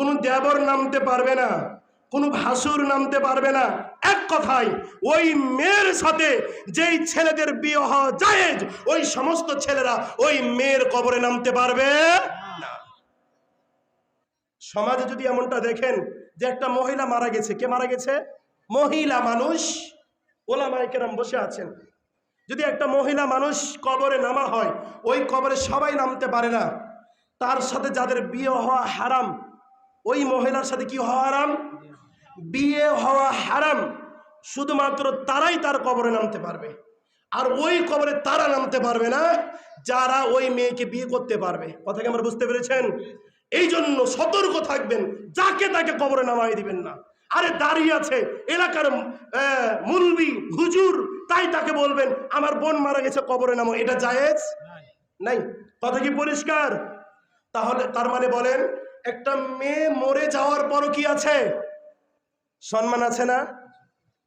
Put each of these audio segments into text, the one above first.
কোনো দেবর নামতে পারবে না, কোনো ভাসুর নামতে পারবে না। এক কথায়, ওই মেয়ের সাথে যেই ছেলেদের বিয়ে হওয়া জায়েজ, ওই সমস্ত ছেলেরা ওই মেয়ের কবরে নামতে পারবে না। সমাজে যদি এমনটা দেখেন যে একটা মহিলা মারা গেছে, কে মারা গেছে? মহিলা মানুষ। ওলামাইকেরাম বসে আছেন। যদি একটা মহিলা মানুষ কবরে নামা হয়, ওই কবরে সবাই নামতে পারে না। তার সাথে যাদের বিয়ে হওয়া হারাম ওই মহিলার সাথে কি হওয়া হারাম? বিয়ে হওয়া হারাম। শুধুমাত্র তারাই তার কবরে নামতে পারবে। আর ওই কবরে তারা নামতে পারবে না যারা ওই মেয়েকে বিয়ে করতে পারবে। কথা কি আমরা বুঝতে পেরেছেন? এই জন্য সতর্ক থাকবেন যাকে তাকে কবরে নামাই দিবেন না। আরে দাঁড়িয়ে আছে এলাকার মুলবি হুজুর তাই তাকে বলবেন আমার বোন মারা গেছে কবরে নামো। এটা জায়েজ? নাই। কথা কি পরিষ্কার? তাহলে তার মানে বলেন একটা মেয়ে মরে যাওয়ার পরও কি আছে? সম্মান আছে না?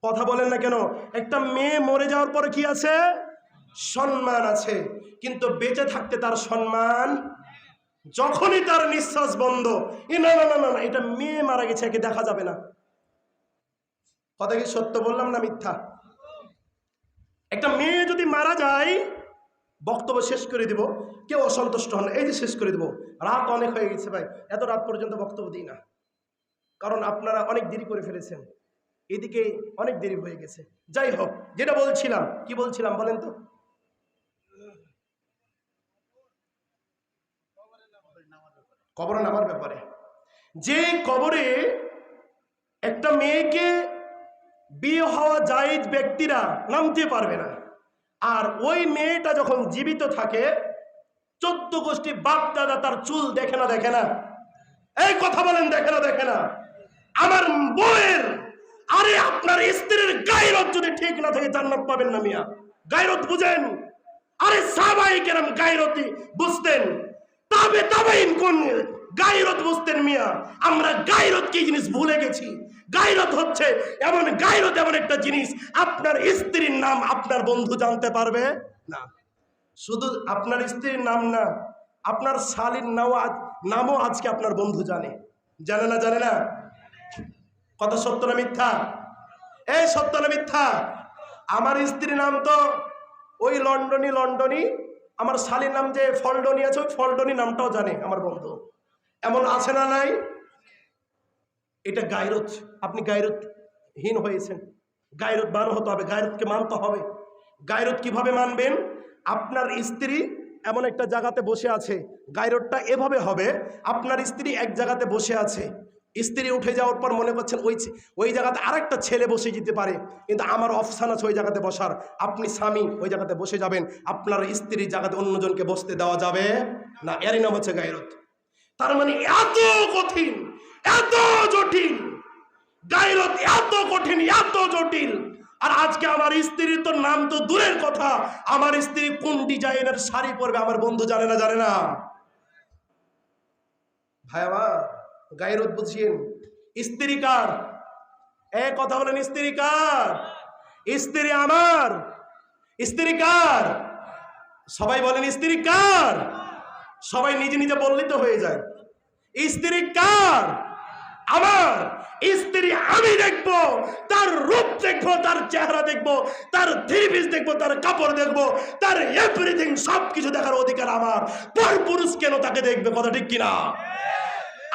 কথা বলেন না কেন? একটা মেয়ে মরে যাওয়ার পরে কি আছে? সম্মান আছে। কিন্তু বেঁচে থাকতে তার সম্মান যখনই তার নিঃশ্বাস বন্ধ। এ না না না না, এটা মেয়ে মারা গেছে, একে দেখা যাবে না। কথা কি সত্য বললাম না মিথ্যা? একটা মেয়ে যদি মারা যায় বক্তব্য শেষ করে দিব। কেউ অসন্তুষ্ট হন। এই যে শেষ করে দিব। রাত অনেক হয়ে গেছে ভাই। এত রাত পর্যন্ত বক্তব্য দিই না। কারণ আপনারা অনেক দেরি করে ফেলেছেন। এদিকে অনেক দেরি হয়ে গেছে। যাই হোক, যেটা বলছিলাম, কি বলছিলাম বলেন তো? কবরে নামার ব্যাপারে। যে কবরে একটা মেয়েকে বিয়ে হওয়া জায়েজ ব্যক্তিরা নামতে পারবে না। আর ওই মেয়েটা যখন জীবিত থাকে, চোদ্দ গোষ্ঠী বাপ দাদা তার চুল দেখে না দেখে না। এই কথা বলেন, দেখে না দেখে না। আমার বউয়ের, আরে আপনার স্ত্রীর গায়রত যদি ঠিক না থাকে, জান্নাত পাবেন না মিয়া। গায়রত বুঝেন? আরে সাবাই কেরাম গায়রতি, বুঝতেন? তবে তবে কোন গায়রত বুঝতেন মিয়া। আমরা গায়রত কি জিনিস ভুলে গেছি? গায়রত হচ্ছে এমন, গায়রত এমন একটা জিনিস। আপনার স্ত্রীর নাম আপনার বন্ধু জানতে পারবে? না। শুধু আপনার স্ত্রীর নাম না, আপনার শালীর নাও আজ নামও আজকে আপনার বন্ধু জানে। জানে না জানে না? কথা সত্য না মিথ্যা? এই সত্য না মিথ্যা? আমার স্ত্রীর নাম তো ওই লন্ডনী লন্ডনী। আমার শালীর নাম যে ফলডনি আছে, ওই ফলডনি নামটাও জানে আমার বন্ধু। এমন আছে না নাই? এটা গায়রত, আপনি গায়রতহীন হয়েছেন। গায়রত মান হতে হবে, গায়রতকে মানতে হবে। গায়রত কীভাবে মানবেন? আপনার স্ত্রী এমন একটা জায়গাতে বসে আছে, গায়রতটা এভাবে হবে, আপনার স্ত্রী এক জায়গাতে বসে আছে। স্ত্রী উঠে যাওয়ার পর মনে করছেন, ওই ওই জায়গাতে আরেকটা ছেলে বসে যেতে পারে, কিন্তু আমার অপশান আছে ওই জায়গাতে বসার। আপনি স্বামী, ওই জায়গাতে বসে যাবেন। আপনার স্ত্রী জায়গাতে অন্যজনকে বসতে দেওয়া যাবে না? এরই নাম হচ্ছে গায়রত। তার মানে এত কঠিন, এত জটিল, গায়রত এত কঠিন, এত জটিল। আর আজকে আমার স্ত্রীর তো নাম তো দূরের কথা। আমার স্ত্রী কোন ডিজাইনের শাড়ি পরবে আমার বন্ধু জানে না জানে না। ভাই আমার, গায়রত বুঝিয়েন স্ত্রী কার? এ কথা বলেন, স্ত্রী কার? স্ত্রী আমার, স্ত্রী কার? সবাই বলেন, স্ত্রী কার? সবাই নিজে নিজে বললেই তো হয়ে যায়। স্ত্রী কার? আমার স্ত্রী আমি দেখব, তার রূপ দেখব, তার চেহারা দেখব, তার থ্রিপিস দেখব, তার কাপড় দেখব, তার এভরিথিং সবকিছু দেখার অধিকার আমার। পর পুরুষ কেন তাকে দেখবে, কথা ঠিক কিনা?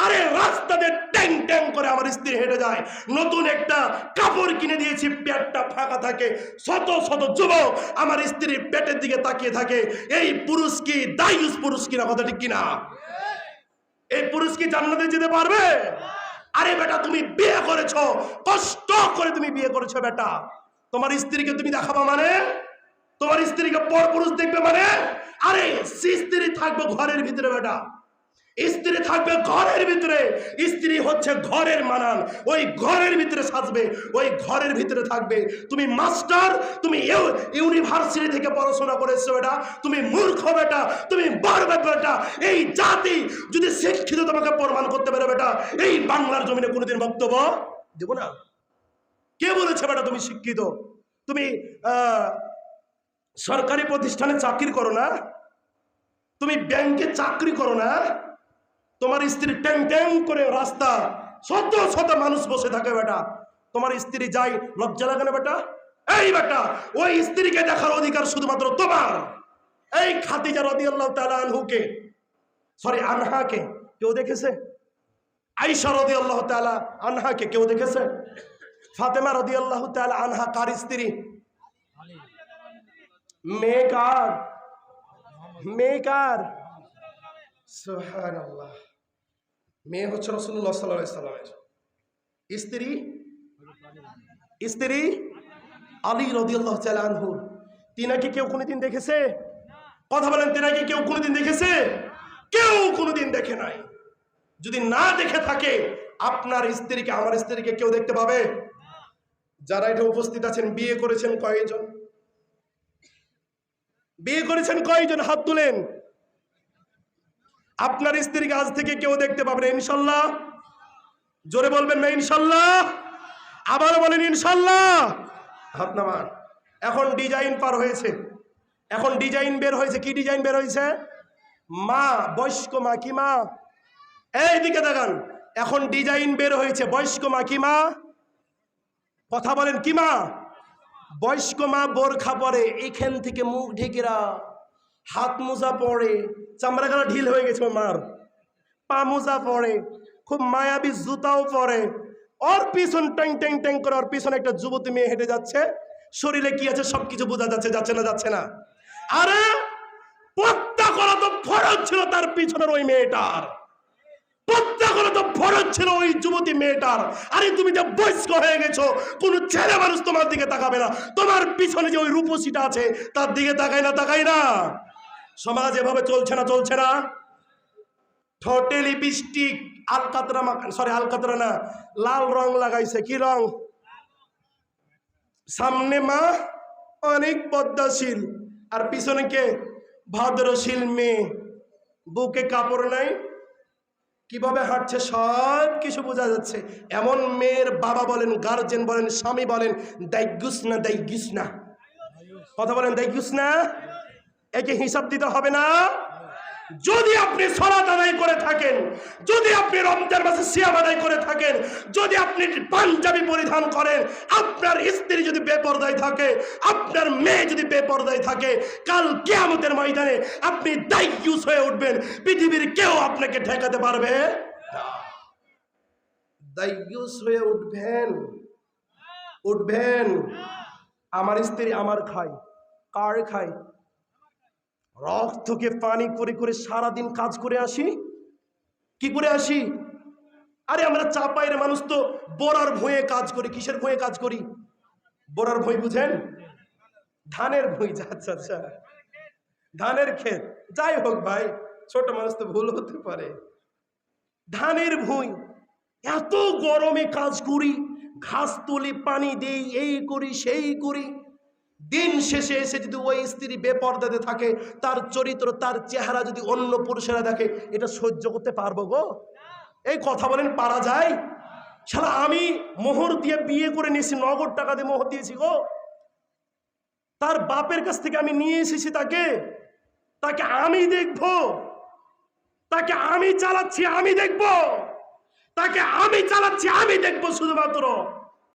আরে রাস্তাতে ট্যাং ট্যাং করে আমার স্ত্রী হেঁটে যায়। নতুন একটা কাপড় কিনে দিয়েছি, পেটটা ফাঁকা থাকে। শত শত যুবক আমার স্ত্রীর পেটের দিকে তাকিয়ে থাকে। এই পুরুষ কি দায়ুস পুরুষ কিনা কথা ঠিক কিনা? এই পুরুষ কি জান্নাতে যেতে পারবে? আরে বেটা, তুমি বিয়ে করেছ, কষ্ট করে তুমি বিয়ে করেছ বেটা। তোমার স্ত্রীকে তুমি দেখাবা মানে? তোমার স্ত্রীকে পর পুরুষ দেখবে মানে? আরে স্ত্রী থাকবে ঘরের ভিতরে বেটা। স্ত্রী থাকবে ঘরের ভিতরে। স্ত্রী হচ্ছে ঘরের মানান। ওই ঘরের ভিতরে সাজবে, ওই ঘরের ভিতরে থাকবে। তুমি মাস্টার, তুমি ইউ- ইউনিভার্সিটি থেকে পড়াশোনা করেছ এটা তুমি মূর্খ বেটা, তুমি বরবাদ বেটা। এই জাতি যদি শিক্ষিত তোমাকে প্রমাণ করতে পারে বেটা, এই বাংলার জমিনে কোনোদিন বক্তব্য দেবো না? কে বলেছে বেটা তুমি শিক্ষিত? তুমি সরকারি প্রতিষ্ঠানে চাকরি করো না? তুমি ব্যাংকে চাকরি করো না? তোমার স্ত্রী ট্যাং ট্যাং করে রাস্তা, শত শত মানুষ বসে থাকে বেটা। তোমার স্ত্রী যাই লজ্জা লাগে না বেটা? এই বেটা, ওই স্ত্রীকে দেখার অধিকার শুধুমাত্র তোমার। এই খাদিজা রাদিয়াল্লাহু তাআলা আনহুকে সরি আনহাকে, কেউ দেখেছে? আইসা রাদিয়াল্লাহু তাআলা আনহাকে কেউ দেখেছে? ফাতেমা রাদিয়াল্লাহু তাআলা আনহা কার স্ত্রী? মেয়ে কার? মেয়ে কার? সুবহানাল্লাহ। মেয়ে হচ্ছে রাসূলুল্লাহ সাল্লাল্লাহু আলাইহি সাল্লামের স্ত্রী স্ত্রী আলী রাদিয়াল্লাহু তাআলা আনহু। তিনাকে কেউ কোনোদিন দেখেছে? কথা বলেন, তিনাকে কেউ কোনোদিন দেখেছে? কেউ কোনোদিন দেখে নাই। যদি না দেখে থাকে, আপনার স্ত্রীকে, আমার স্ত্রীকে কেউ দেখতে পাবে? যারা এটা উপস্থিত আছেন, বিয়ে করেছেন কয়জন? বিয়ে করেছেন কয়জন? হাত তুলেন। আপনার স্ত্রীকে আজ থেকে কেউ দেখতে পাবে না, ইনশাল্লাহ। জোরে বলবেন না, ইনশাল্লাহ। আবার বলেন, ইনশাল্লাহ। নামান। এখন ডিজাইন পার হয়েছে। এখন ডিজাইন বের হয়েছে। কি ডিজাইন বের হয়েছে? মা, বয়স্ক মা, কি মা? এই দিকে দেখান এখন ডিজাইন বের হয়েছে। বয়স্ক মা, কি মা? কথা বলেন, কি মা? বয়স্ক মা বোরখা পরে এখান থেকে মুখ ঢেকেরা হাত মোজা পরে চামড়া গালা ঢিল হয়ে গেছে মার পা মোজা পরে, খুব মায়াবী জুতাও পরে। ওর পিছন ট্যাং ট্যাং ট্যাং করে ওর পিছনে একটা যুবতী মেয়ে হেঁটে যাচ্ছে। শরীরে কি আছে সবকিছু বোঝা যাচ্ছে যাচ্ছে না যাচ্ছে না। আরে, পত্তা করা তো ফরজ ছিল তার পিছনের ওই মেয়েটার। পত্তা করা তো ফরজ ছিল ওই যুবতী মেয়েটার। আরে, তুমি যে বয়স্ক হয়ে গেছো, কোন ছেলে মানুষ তোমার দিকে তাকাবে না। তোমার পিছনে যে ওই রূপসীটা আছে, তার দিকে তাকায় না তাকাই না। সমাজ এভাবে চলছে না চলছে না। ঠোঁটে লিপস্টিক আলকাতরা মাখান সরি আলকাতরা না, লাল রং লাগাইছে। কি রং? সামনে মা অনেক পদ্মাশীল। আর পিছনে কে? ভদ্রশীল মেয়ে। বুকে কাপড় নাই। কীভাবে হাঁটছে? সব কিছু বোঝা যাচ্ছে। এমন মেয়ের বাবা বলেন গার্জেন বলেন, স্বামী বলেন দাইগুস না দাইগুস না। কথা বলেন দাইগুস না? একে হিসাব দিতে হবে না। যদি আপনি সলাত আদায় করে থাকেন, যদি আপনি রমজান মাসে সিয়াম আদায় করে থাকেন, যদি আপনি পাঞ্জাবি পরিধান করেন, আপনার স্ত্রী যদি বেপরদায় থাকে, আপনার মেয়ে যদি বেপরদায় থাকে, কাল কে কেয়ামতের ময়দানে আপনি দায়ুস হয়ে উঠবেন, পৃথিবীর কেউ আপনাকে ঠেকাতে পারবে? দায়ুস হয়ে উঠবেন। উঠবেন। আমার স্ত্রী আমার খায়, কার খায়? রক্তকে পানি করে করে সারাদিন কাজ করে আসি। কি করে আসি? আরে আমরা চাপাইয়ের মানুষ তো, বোরার ভুঁয়ে কাজ করি। কিসের ভুঁয়ে কাজ করি? বোরার ভুঁই বুঝেন? ধানের ভুঁই আচ্ছা আচ্ছা। ধানের ক্ষেত। যাই হোক ভাই, ছোট মানুষ তো ভুল হতে পারে। ধানের ভুঁই। এত গরমে কাজ করি, ঘাস তুলি পানি দেই, এই করি, সেই করি। দিন শেষে এসে যদি ওই স্ত্রী বেপর্দাতে থাকে তার চরিত্র তার চেহারা যদি অন্য পুরুষেরা দেখে এটা সহ্য করতে পারব গো। এই কথা বলেন পারা যায়? শালা আমি মোহর দিয়ে বিয়ে করে নিয়েছি নগদ টাকা দিয়ে মোহর দিয়েছি গো। তার বাপের কাছ থেকে আমি নিয়ে এসেছি তাকে। তাকে আমি দেখব। তাকে আমি চালাচ্ছি আমি দেখব। তাকে আমি চালাচ্ছি আমি দেখব শুধুমাত্র।